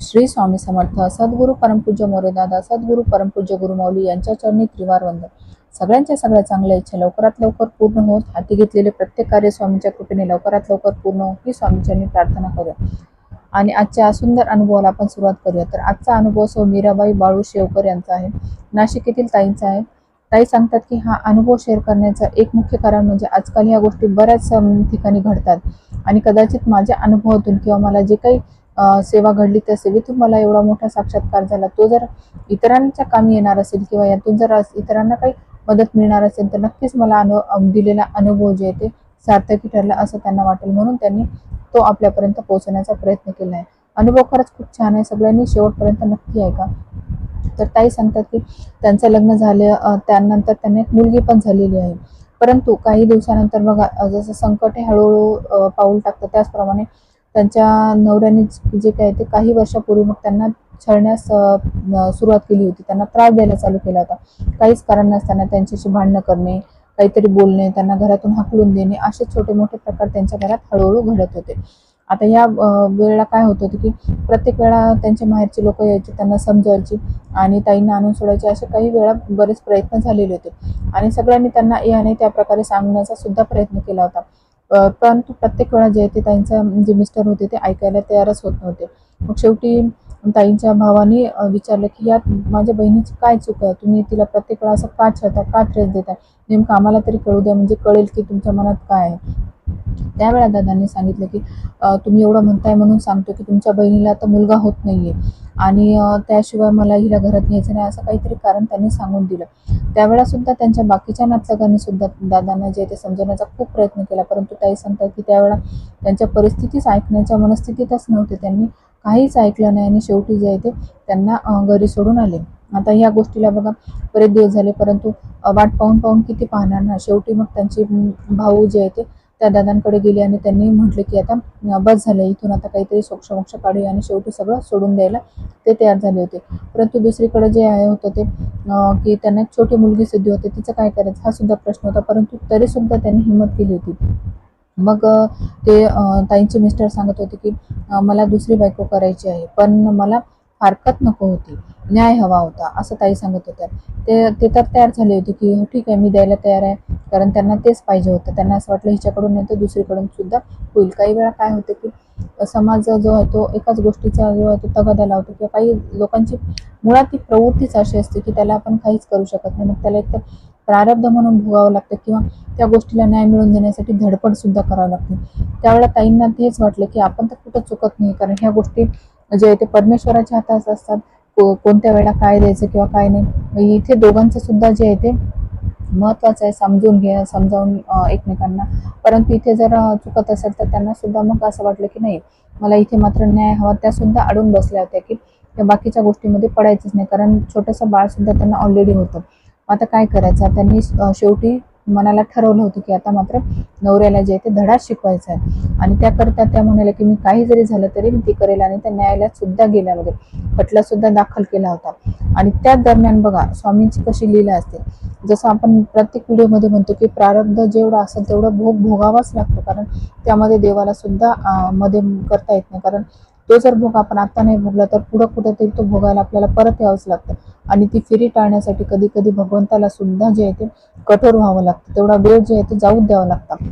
श्री स्वामी समर्थ सद्गुरु परमपूज्य मोरेदादा सद्गुरु परमपूज्य गुरुमौली यांच्या चरणी त्रिवार वंदन. सगळ्यांच्या सगळ्या चांगल्या इच्छा लवकरात लवकर पूर्ण होत हाती घेतलेले प्रत्येक कार्य स्वामींच्या कृपेने लवकरात लवकर पूर्ण हो ही स्वामींच्यांनी प्रार्थना करूया. आणि आजच्या सुंदर अनुभवाला आपण सुरुवात करूया. तर आजचा अनुभव सो मीराबाई बाळू शेवकर यांचा आहे. नाशिक येथील ताईंचा आहे. ताई सांगतात की हा अनुभव शेअर करण्याचं एक मुख्य कारण म्हणजे आजकाल ह्या गोष्टी बऱ्याच ठिकाणी घडतात. आणि कदाचित माझ्या अनुभवातून किंवा मला जे काही सेवा घडली त्या सेवेतून मला एवढा मोठा साक्षात्कार झाला. तो जर इतरांच्या कामी येणार असेल किंवा यातून जर इतरांना काही मदत मिळणार असेल तर नक्कीच मला अनु दिलेला अनुभव जे आहे ते सार्थकी ठरला असं त्यांना वाटेल. म्हणून त्यांनी तो आपल्यापर्यंत पोहोचवण्याचा प्रयत्न केला आहे. अनुभव खरंच खूप छान आहे. सगळ्यांनी शेवटपर्यंत नक्की ऐका. तर ताई सांगतात की त्यांचं लग्न झालं त्यानंतर त्यांना एक मुलगी पण झालेली आहे. परंतु काही दिवसानंतर बघा जसं संकट हे हळूहळू पाऊल टाकतं त्याचप्रमाणे त्यांच्या नवऱ्याने जे- काय ते काही वर्षापूर्वी मग त्यांना छळण्यास सुरुवात केली होती. त्यांना त्रास द्यायला चालू केला होता. काहीच कारण नसताना त्यांच्याशी भांडणं करणे काहीतरी बोलणे त्यांना घरातून हाकलून देणे असे छोटे मोठे प्रकार त्यांच्या घरात हळूहळू घडत होते. आता या वेळेला काय होत होतं की प्रत्येक वेळा त्यांचे माहेरचे लोक यायचे त्यांना समजायची आणि ताईंना आणून सोडायचे असे काही वेळा बरेच प्रयत्न झालेले होते. आणि सगळ्यांनी त्यांना याने त्या प्रकारे सांगण्याचा सुद्धा प्रयत्न केला होता. परंतु प्रत्येक वेळा जे ते ताईंचा जे मिस्टर होते ते ऐकायला तयारच होत नव्हते. मग शेवटी ताईंच्या भावाने विचारलं की यात माझ्या बहिणीची काय चूक आहे? तुम्ही तिला प्रत्येक वेळा असं का छळता का त्रास देताय? नेमकं आम्हाला तरी कळू द्या म्हणजे कळेल की तुमच्या मनात काय आहे. त्यावेळा दादांनी सांगितलं की तुम्ही एवढं म्हणताय म्हणून सांगतो की तुमच्या बहिणीला आता मुलगा होत नाहीये. आणि त्याशिवाय मला हिला घरात घ्यायचं नाही असं काहीतरी कारण त्यांनी सांगून दिलं. त्यावेळा सुद्धा त्यांच्या बाकीच्या नातलगांनी सुद्धा दादांना जे आहे ते समजवण्याचा खूप प्रयत्न केला. परंतु ताई सांगतात की त्यावेळा त्यांच्या परिस्थितीच ऐकण्याच्या मनस्थितीतच नव्हते. त्यांनी काहीच ऐकलं नाही आणि शेवटी जे आहे ते त्यांना घरी सोडून आले. आता या गोष्टीला बघा बरेच दिवस झाले. परंतु वाट पाहून पाहून किती पाहणार ना? शेवटी मग त्यांचे भाऊ जे आहे ते त्या दादांकडे गेले आणि त्यांनी म्हटले की आता बस झालं इथून आता काहीतरी सोक्षमोक्ष काढूया आणि शेवटी सगळं सोडून द्यायला ते तयार झाले होते. परंतु दुसरीकडे जे आहे होतं ते की त्यांना एक छोटी मुलगी सिद्धी होती तिचं काय करायचं हा सुद्धा प्रश्न होता. परंतु तरी सुद्धा त्यांनी हिंमत केली होती. मग ते ताईंचे मिस्टर सांगत होते की मला दुसरी बायको करायची आहे पण मला फारकत नको होती. न्याय हवा होता असं ताई सांगत होत्या. ते ते तर तयार झाले होते की हो ठीक आहे मी द्यायला तयार आहे. कारण त्यांना तेच पाहिजे होतं. त्यांना असं वाटलं हिच्याकडून नाही तर दुसरीकडून सुद्धा होईल. काही वेळा काय होतं की समाज जो आहे तो एकाच गोष्टीचा जो आहे तो तगादा लावतो किंवा काही लोकांची मुळात ती प्रवृत्तीच अशी असते की त्याला आपण काहीच करू शकत नाही. मग त्याला एक तर प्रारब्ध म्हणून भोगावं लागतं किंवा त्या गोष्टीला न्याय मिळवून देण्यासाठी धडपड सुद्धा करावं लागते. त्यावेळेला ताईंना तेच वाटलं की आपण तर कुठं चुकत नाही. कारण ह्या गोष्टी म्हणजे ते परमेश्वराच्या हातात असतात. को- कोणत्या वेळेला काय द्यायचं किंवा काय नाही. इथे दोघांचं सुद्धा जे आहे ते महत्वाचं आहे समजून घे समजावून एकमेकांना. परंतु इथे जर चुकत असेल तर त्यांना सुद्धा मग असं वाटलं की नाही मला इथे मात्र न्याय हवा. त्या सुद्धा अडून बसल्या होत्या की त्या बाकीच्या गोष्टीमध्ये पडायचंच नाही. कारण छोटंसं बाळ सुद्धा त्यांना ऑलरेडी होतं. आता काय करायचं? त्यांनी शेवटी मनाला ठरवलं होतं की आता मात्र नवऱ्याला जे आहे ते धडा शिकवायचा आहे. आणि त्याकरता त्या म्हणाल्या की मी काही जरी झालं तरी मी ती करेल आणि त्या न्यायालयात सुद्धा गेल्यामध्ये खटला सुद्धा दाखल केला होता. आणि त्याच दरम्यान बघा स्वामींची कशी लीला असते. जसं आपण प्रत्येक व्हिडिओमध्ये म्हणतो की प्रारब्ध जेवढा असेल तेवढं भोग भोगावाच लागतो. कारण त्यामध्ये देवाला सुद्धा मध्ये करता येत नाही. कारण तो जर भोग आपण आता नाही भोगला तर पुढं कुठंतरी तो भोगायला आपल्याला परत यावंच लागतं. आणि ती फेरी टाळण्यासाठी कधी कधी भगवंताला सुद्धा जे आहे ते कठोर व्हावं लागतं. तेवढा वेळ जे आहे ते जाऊच द्यावा लागतं.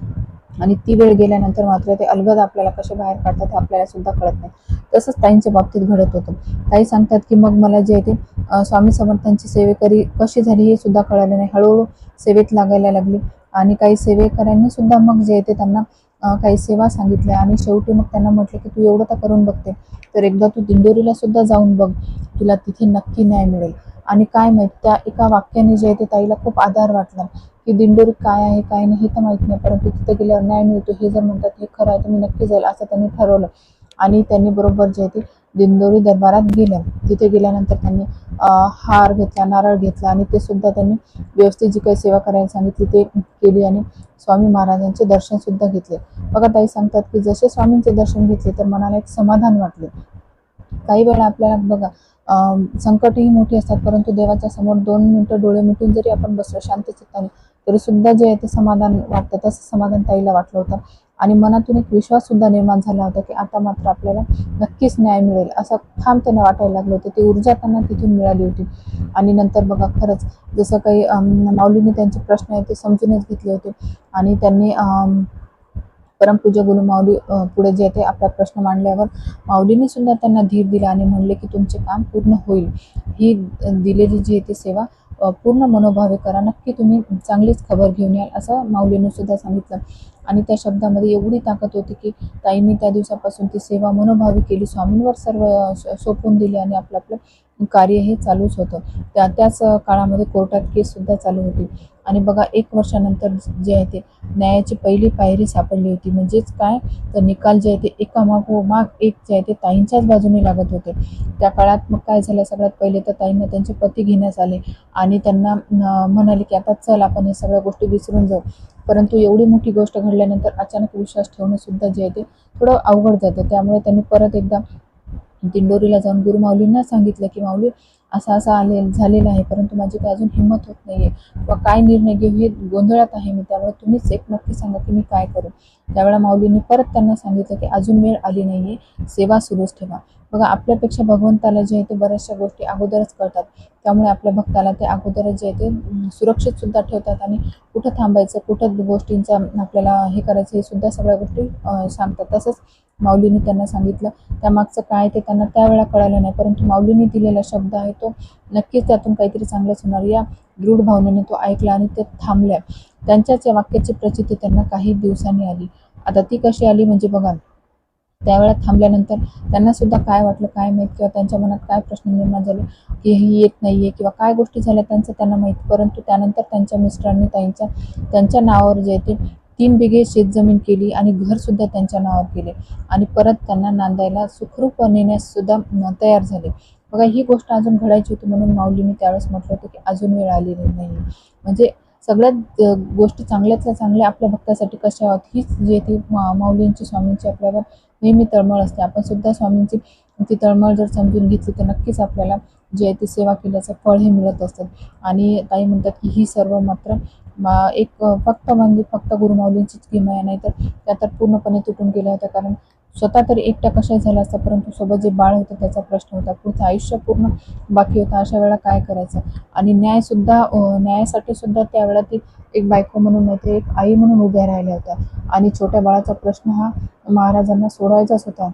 आणि ती वेळ गेल्यानंतर मात्र ते अलगद आपल्याला कसे बाहेर काढतात हे आपल्याला सुद्धा कळत नाही. तसंच ताईंच्या बाबतीत घडत होतं. ताई सांगतात की मग मला जे आहे ते स्वामी समर्थांची सेवेकरी कशी झाली हे सुद्धा कळालं नाही. हळूहळू सेवेत लागायला लागली. आणि काही सेवेकऱ्यांनी सुद्धा मग जे आहे ते त्यांना काही सेवा सांगितल्या आणि शेवटी मग त्यांना म्हटलं की तू एवढं तर करून बघते तर एकदा तू दिंडोरीला सुद्धा जाऊन बघ तुला तिथे नक्की न्याय मिळेल. आणि काय माहीत त्या एका वाक्याने जे आहे ते ताईला खूप आधार वाटला की दिंडोरी काय आहे काय नाही हे तर माहीत नाही परंतु तिथे गेल्यावर न्याय मिळतो हे जर म्हणतात हे खरं आहे तर मी नक्की जाईल असं त्यांनी ठरवलं. आणि त्यांनी बरोबर जे आहे ते दिंडोरी दरबारात गेल्या तिथे गेल्यानंतर त्यांनी हार घेतला नारळ घेतला आणि ते सुद्धा त्यांनी व्यवस्थित जी काही सेवा करायला सांगितली ते केली आणि स्वामी महाराजांचे दर्शन सुद्धा घेतले. बघा ताई सांगतात की जसे स्वामींचे दर्शन घेतले तर मनाला एक समाधान वाटले. काही वेळा आपल्याला बघा संकटही मोठी असतात परंतु देवाच्या समोर दोन मिनिटं डोळे मिटून जरी आपण बसलो शांत चित्ताने तरी सुद्धा जे आहे ते समाधान वाटतं तसं समाधान ताईला वाटलं होतं. आणि मनातून एक विश्वास सुद्धा निर्माण झाला होता की आता मात्र आपल्याला नक्कीच न्याय मिळेल. असं ठाम त्यांना वाटायला लागलं होतं. ती ऊर्जा त्यांना तिथून मिळाली होती. आणि नंतर बघा खरंच जसं काही माऊलीने त्यांचे प्रश्न आहेत ते समजूनच घेतले होते. आणि त्यांनी परमपूज्य गुरु माऊली पुढे जे ते आपला प्रश्न मांडल्यावर माऊलीने सुद्धा त्यांना धीर दिला आणि म्हणले की तुमचे काम पूर्ण होईल. ही दिलेली जी आहे ती सेवा पूर्ण मनोभावे करा. नक्की तुम्ही चांगलीच खबर घेऊन याल असं माऊलीने सुद्धा सांगितलं. आणि त्या शब्दामध्ये एवढी ताकद होती की ताईंनी त्या दिवसापासून ती सेवा मनोभावी केली. स्वामींवर सर्व सोपून दिली आणि आपलं आपलं कार्य हे चालूच होतं. त्या त्याच काळामध्ये कोर्टात केससुद्धा चालू होती. आणि बघा एक वर्षानंतर जे आहे ते न्यायाची पहिली पायरी सापडली होती. म्हणजेच काय? तर निकाल जे आहे ते एका माग माग एक जे आहे ते ताईंच्याच बाजूने लागत होते. त्या काळात मग काय झालं? सगळ्यात पहिले तर ताईंना त्यांचे पती घेण्यास आले. आणि त्यांना म्हणाले की आता चल आपण हे सगळ्या गोष्टी विसरून जाऊ. परंतु एवढी मोठी गोष्ट घडल्यानंतर अचानक विश्वास ठेवणं सुद्धा जे आहे ते थोडं अवघड जातं. त्यामुळे त्यांनी परत एकदा दिंडोरीला जाऊन गुरुमाऊलींना सांगितलं की माऊली असा असा आले झालेला आहे परंतु माझी काही अजून हिंमत होत नाही आहे किंवा काय निर्णय घेऊ हे गोंधळात आहे मी त्यामुळे तुम्हीच एक नक्की सांगा की मी काय करू. त्यावेळेला माऊलींनी परत त्यांना सांगितलं की अजून वेळ आली नाही आहे सेवा सुरूच ठेवा. बघा आपल्यापेक्षा भगवंताला जे आहे ते बऱ्याचशा गोष्टी अगोदरच कळतात. त्यामुळे आपल्या भक्ताला ते अगोदरच जे आहे ते सुरक्षित सुद्धा ठेवतात आणि कुठं थांबायचं कुठं गोष्टींचा आपल्याला हे करायचं हे सुद्धा सगळ्या गोष्टी सांगतात. तसंच माऊलीने त्यांना सांगितलं. त्यामागचं काय ते त्यांना त्यावेळा कळालं नाही परंतु माऊलीने दिलेला शब्द आहे तो नक्कीच त्यातून काहीतरी चांगलंच होणार. या दृढ भावनेने तो ऐकला आणि ते थांबल्या. त्यांच्याच या वाक्याची प्रचिती त्यांना काही दिवसांनी आली. आता ती कशी आली म्हणजे बघा त्यावेळेला थांबल्यानंतर त्यांना सुद्धा काय वाटलं काय माहीत किंवा त्यांच्या मनात काय प्रश्न निर्माण झाले की ही येत नाहीये किंवा काय गोष्टी झाल्या त्यांचं त्यांना माहीत परंतु त्यानंतर त्यांच्या मिस्टरांनी त्यांच्या त्यांच्या नावावर जे ते तीन बिघे शेतजमीन केली आणि घरसुद्धा त्यांच्या नावावर केले. आणि परत त्यांना नांदायला सुखरूप नेण्याससुद्धा तयार झाले. बघा ही गोष्ट अजून घडायची होती म्हणून माऊलीने त्यावेळेस म्हटलं होतं की अजून वेळ आलेली नाही. म्हणजे सगळ्यात गोष्टी चांगल्यातल्या चांगल्या आपल्या भक्तासाठी कशा आहोत हीच जी ती मा माऊलींची स्वामींची आपल्यावर नेहमी तळमळ असते. आपण सुद्धा स्वामींची ती तळमळ जर समजून घेतली तर नक्कीच आपल्याला जे आहे ते सेवा केल्याचं फळ हे मिळत असतं आणि ताई म्हणतात की ही सर्व मात्र मा- एक फक्त म्हणजे फक्त गुरुमाऊलींचीच किमया नाही तर त्या तर पूर्णपणे तुटून गेल्या होत्या. कारण स्वतः तरी एकट्या कशा झाला असता परंतु सोबत जे बाळ होतं त्याचा प्रश्न होता. पुढचं आयुष्य पूर्ण बाकी होता. अशा वेळा काय करायचं? आणि न्यायसुद्धा न्यायासाठी सुद्धा त्यावेळा ती एक बायको म्हणून नाही तर एक आई म्हणून उभ्या राहिल्या होत्या. आणि छोट्या बाळाचा प्रश्न हा महाराजांना सोडवायचाच होता.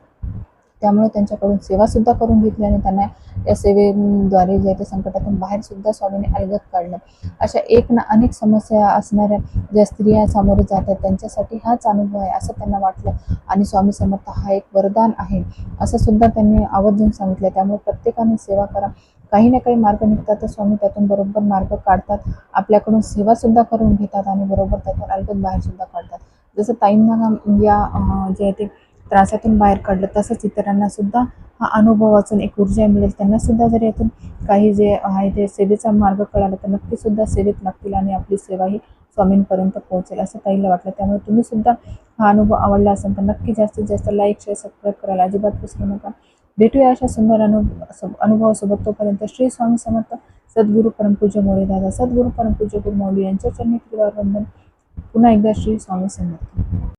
त्यामुळे त्यांच्याकडून सेवा सुद्धा करून घेतली आणि त्यांना या सेवेद्वारे जे आहे ते संकटातून बाहेर सुद्धा स्वामीने अलगत काढलं. अशा एक ना अनेक समस्या असणाऱ्या ज्या स्त्रिया सामोरे जातात त्यांच्यासाठी हाच अनुभव आहे असं त्यांना वाटलं. आणि स्वामी समर्थ हा एक वरदान आहे असं सुद्धा त्यांनी आवर्जून सांगितलं. त्यामुळे प्रत्येकाने सेवा करा. काही ना काही मार्ग निघतात तर स्वामी त्यातून बरोबर मार्ग काढतात. आपल्याकडून सेवा सुद्धा करून घेतात आणि बरोबर त्यातून अलगत बाहेर सुद्धा काढतात. जसं ताईंना या जे आहे ते त्रासातून बाहेर काढलं तसंच इतरांना सुद्धा हा अनुभव वाचून एक ऊर्जा मिळेल. त्यांना सुद्धा जर यातून काही जे आहे ते सेवेचा मार्ग कळाला तर नक्की सुद्धा सेवेत लागतील आणि आपली सेवा ही स्वामींपर्यंत पोहोचेल असं ताईला वाटलं. त्यामुळे तुम्ही सुद्धा हा अनुभव आवडला असेल तर नक्की जास्तीत जास्त लाईक शेअर सबस्क्राईब करायला अजिबात विसरू नका. भेटूया अशा सुंदर अनुभव अनुभवासोबत तोपर्यंत श्री स्वामी समर्थ सद्गुरू परमपूज्य मोरेदादा सद्गुरू परमपूज्य गुरुमौली यांच्या चरणी त्रिवार वंदन. पुन्हा एकदा श्री स्वामी समर्थ.